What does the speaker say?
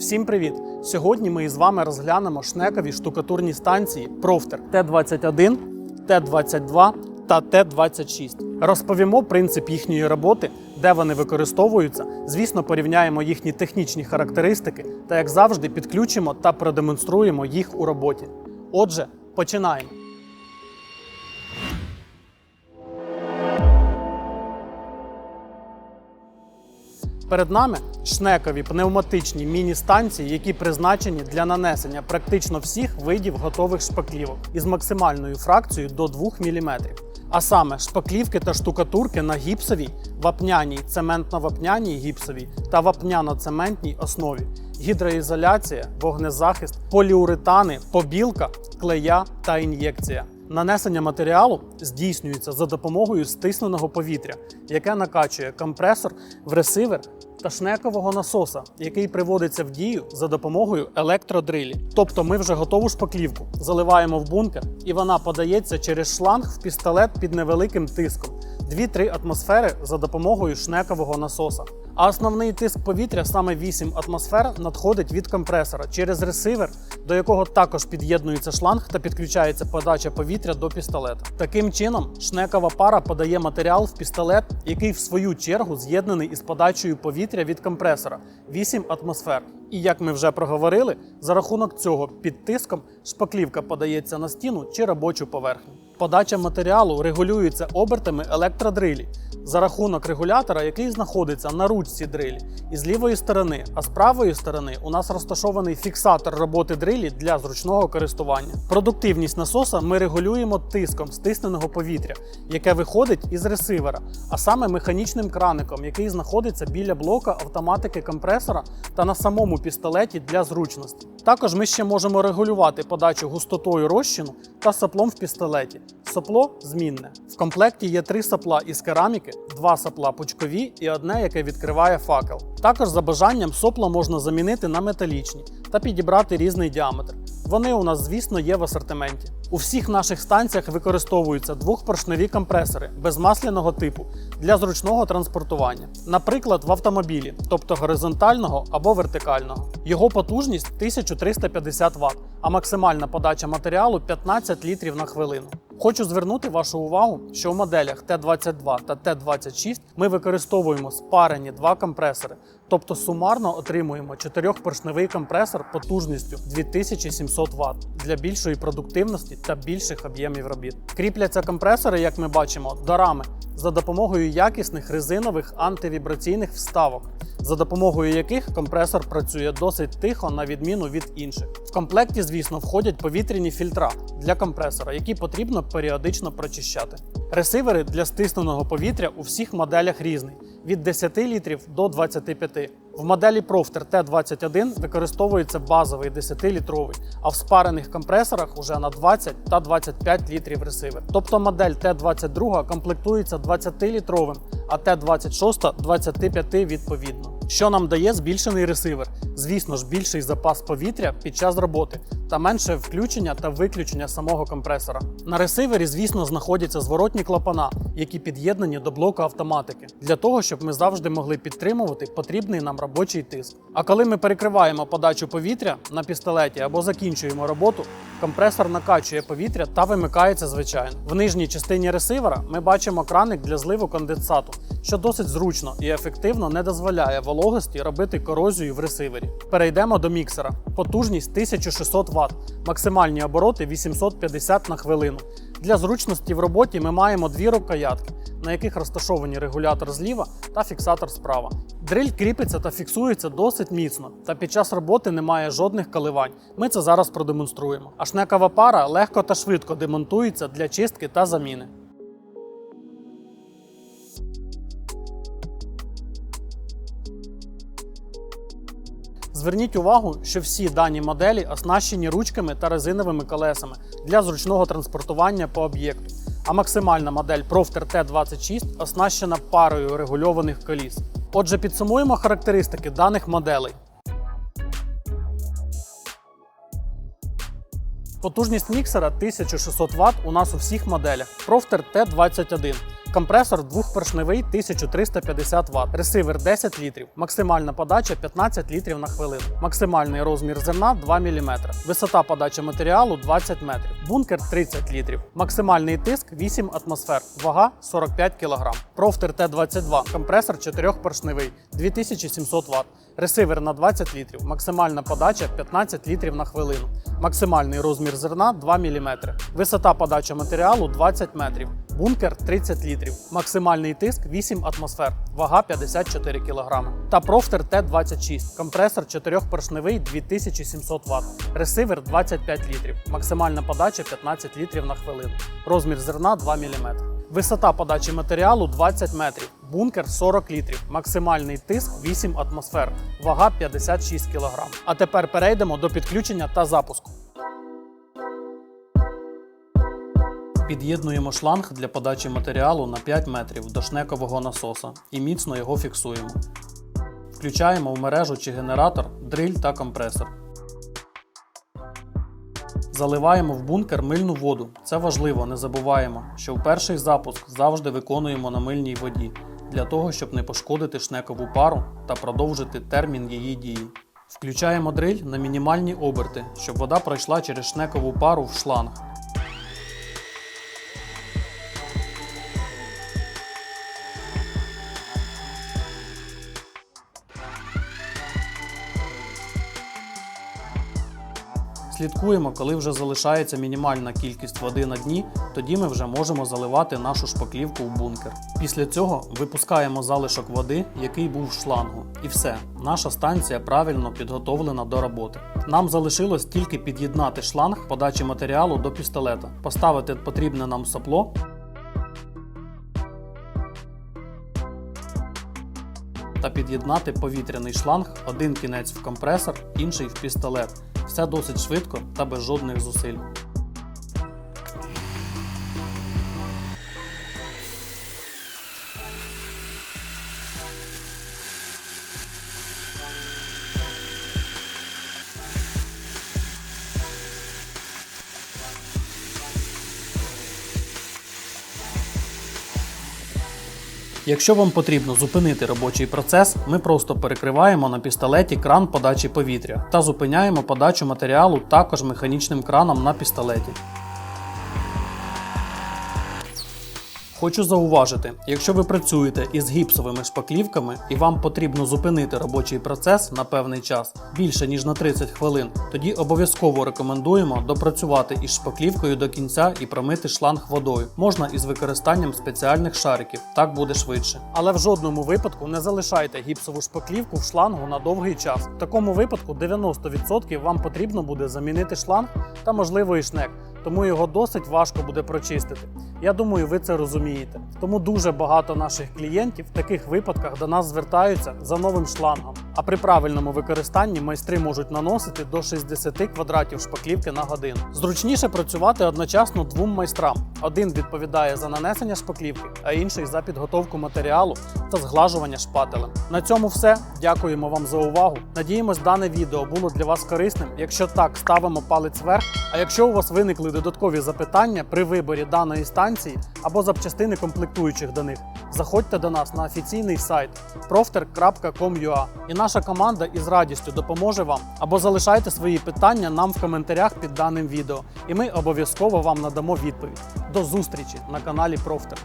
Всім привіт! Сьогодні ми із вами розглянемо шнекові штукатурні станції Профтер Т-21, Т-22 та Т-26. Розповімо принцип їхньої роботи, де вони використовуються. Звісно, порівняємо їхні технічні характеристики та, як завжди, підключимо та продемонструємо їх у роботі. Отже, починаємо. Перед нами шнекові пневматичні міні-станції, які призначені для нанесення практично всіх видів готових шпаклівок із максимальною фракцією до 2 мм. А саме шпаклівки та штукатурки на гіпсовій, вапняній, цементно-вапняній гіпсовій та вапняно-цементній основі, гідроізоляція, вогнезахист, поліуретани, побілка, клея та ін'єкція. Нанесення матеріалу здійснюється за допомогою стисненого повітря, яке накачує компресор в ресивер та шнекового насоса, який приводиться в дію за допомогою електродрилі. Тобто ми вже готову шпаклівку заливаємо в бункер, і вона подається через шланг в пістолет під невеликим тиском 2-3 атмосфери за допомогою шнекового насоса. А основний тиск повітря, саме 8 атмосфер, надходить від компресора через ресивер, до якого також під'єднується шланг та підключається подача повітря до пістолета. Таким чином, шнекова пара подає матеріал в пістолет, який в свою чергу з'єднаний із подачею повітря від компресора 8 атмосфер. І як ми вже проговорили, за рахунок цього під тиском шпаклівка подається на стіну чи робочу поверхню. Подача матеріалу регулюється обертами електродрилі за рахунок регулятора, який знаходиться на ручці дрилі, і з лівої сторони, а з правої сторони у нас розташований фіксатор роботи дрилі для зручного користування. Продуктивність насоса ми регулюємо тиском стисненого повітря, яке виходить із ресивера, а саме механічним краником, який знаходиться біля блока автоматики компресора та на самому пістолеті для зручності. Також ми ще можемо регулювати подачу густотою розчину та соплом в пістолеті. Сопло змінне. В комплекті є три сопла із кераміки, два сопла пучкові і одне, яке відкриває факел. Також за бажанням сопла можна замінити на металічні та підібрати різний діаметр. Вони у нас, звісно, є в асортименті. У всіх наших станціях використовуються двохпоршневі компресори безмасляного типу для зручного транспортування, наприклад, в автомобілі, тобто горизонтального або вертикального. Його потужність 1350 Вт, а максимальна подача матеріалу 15 літрів на хвилину. Хочу звернути вашу увагу, що в моделях Т-22 та Т-26 ми використовуємо спарені два компресори, тобто сумарно отримуємо чотирьохпоршневий компресор потужністю 2700 Вт для більшої продуктивності та більших об'ємів робіт. Кріпляться компресори, як ми бачимо, до рами за допомогою якісних резинових антивібраційних вставок, за допомогою яких компресор працює досить тихо на відміну від інших. В комплекті, звісно, входять повітряні фільтра для компресора, які потрібно періодично прочищати. Ресивери для стисненого повітря у всіх моделях різний від 10 літрів до 25. В моделі Profter T21 використовується базовий 10-літровий, а в спарених компресорах уже на 20 та 25 літрів ресивер. Тобто модель T22 комплектується 20-літровим, а T26 25 відповідно. Що нам дає збільшений ресивер? Звісно ж, більший запас повітря під час роботи та менше включення та виключення самого компресора. На ресивері, звісно, знаходяться зворотні клапана, які під'єднані до блоку автоматики, для того, щоб ми завжди могли підтримувати потрібний нам робочий тиск. А коли ми перекриваємо подачу повітря на пістолеті або закінчуємо роботу, компресор накачує повітря та вимикається звичайно. В нижній частині ресивера ми бачимо краник для зливу конденсату, що досить зручно і ефективно не дозволяє вологості робити корозію в ресивері. Перейдемо до міксера. Потужність 1600 Вт, максимальні обороти 850 на хвилину. Для зручності в роботі ми маємо дві рукоятки, на яких розташовані регулятор зліва та фіксатор справа. Дриль кріпиться та фіксується досить міцно, та під час роботи немає жодних коливань. Ми це зараз продемонструємо. Ашнекова пара легко та швидко демонтується для чистки та заміни. Зверніть увагу, що всі дані моделі оснащені ручками та резиновими колесами для зручного транспортування по об'єкту. А максимальна модель Profter T26 оснащена парою регульованих коліс. Отже, підсумуємо характеристики даних моделей. Потужність міксера 1600 Вт у нас у всіх моделях. Profter T21. Компресор двохпоршневий 1350 Вт, ресивер 10 літрів, максимальна подача 15 літрів на хвилину, максимальний розмір зерна 2 мм, висота подачі матеріалу 20 метрів, бункер 30 літрів, максимальний тиск 8 атмосфер, вага 45 кг. Профтер Т-22, компресор 4-поршневий 2700 Вт, ресивер на 20 літрів, максимальна подача 15 літрів на хвилину, максимальний розмір зерна 2 мм, висота подачі матеріалу 20 метрів, бункер 30 літрів, максимальний тиск 8 атмосфер, вага 54 кг. Та профтер Т-26, компресор 4-поршневий 2700 Вт, ресивер 25 літрів, максимальна подача 15 літрів на хвилину, розмір зерна 2 мм. Висота подачі матеріалу 20 метрів, бункер 40 літрів, максимальний тиск 8 атмосфер, вага 56 кг. А тепер перейдемо до підключення та запуску. Під'єднуємо шланг для подачі матеріалу на 5 метрів до шнекового насоса і міцно його фіксуємо. Включаємо в мережу чи генератор, дриль та компресор. Заливаємо в бункер мильну воду. Це важливо, не забуваємо, що в перший запуск завжди виконуємо на мильній воді для того, щоб не пошкодити шнекову пару та продовжити термін її дії. Включаємо дриль на мінімальні оберти, щоб вода пройшла через шнекову пару в шланг. Слідкуємо, коли вже залишається мінімальна кількість води на дні, тоді ми вже можемо заливати нашу шпаклівку в бункер. Після цього випускаємо залишок води, який був в шлангу. І все, наша станція правильно підготовлена до роботи. Нам залишилось тільки під'єднати шланг подачі матеріалу до пістолета, поставити потрібне нам сопло. Та під'єднати повітряний шланг, один кінець в компресор, інший в пістолет. Все досить швидко та без жодних зусиль. Якщо вам потрібно зупинити робочий процес, ми просто перекриваємо на пістолеті кран подачі повітря та зупиняємо подачу матеріалу також механічним краном на пістолеті. Хочу зауважити, якщо ви працюєте із гіпсовими шпаклівками і вам потрібно зупинити робочий процес на певний час більше ніж на 30 хвилин, тоді обов'язково рекомендуємо допрацювати із шпаклівкою до кінця і промити шланг водою. Можна із використанням спеціальних шариків, так буде швидше. Але в жодному випадку не залишайте гіпсову шпаклівку в шлангу на довгий час. В такому випадку 90% вам потрібно буде замінити шланг та можливо і шнек тому його досить важко буде прочистити. Я думаю, ви це розумієте. Тому дуже багато наших клієнтів в таких випадках до нас звертаються за новим шлангом. А при правильному використанні майстри можуть наносити до 60 квадратів шпаклівки на годину. Зручніше працювати одночасно двом майстрам. Один відповідає за нанесення шпаклівки, а інший за підготовку матеріалу та зглажування шпателем. На цьому все. Дякуємо вам за увагу. Надіємось, дане відео було для вас корисним. Якщо так, ставимо палець вверх. А якщо у вас виникли додаткові запитання при виборі даної станції або запчастини комплектуючих до них, заходьте до нас на офіційний сайт profter.com.ua і наша команда із радістю допоможе вам або залишайте свої питання нам в коментарях під даним відео, і ми обов'язково вам надамо відповідь. До зустрічі на каналі Профтер.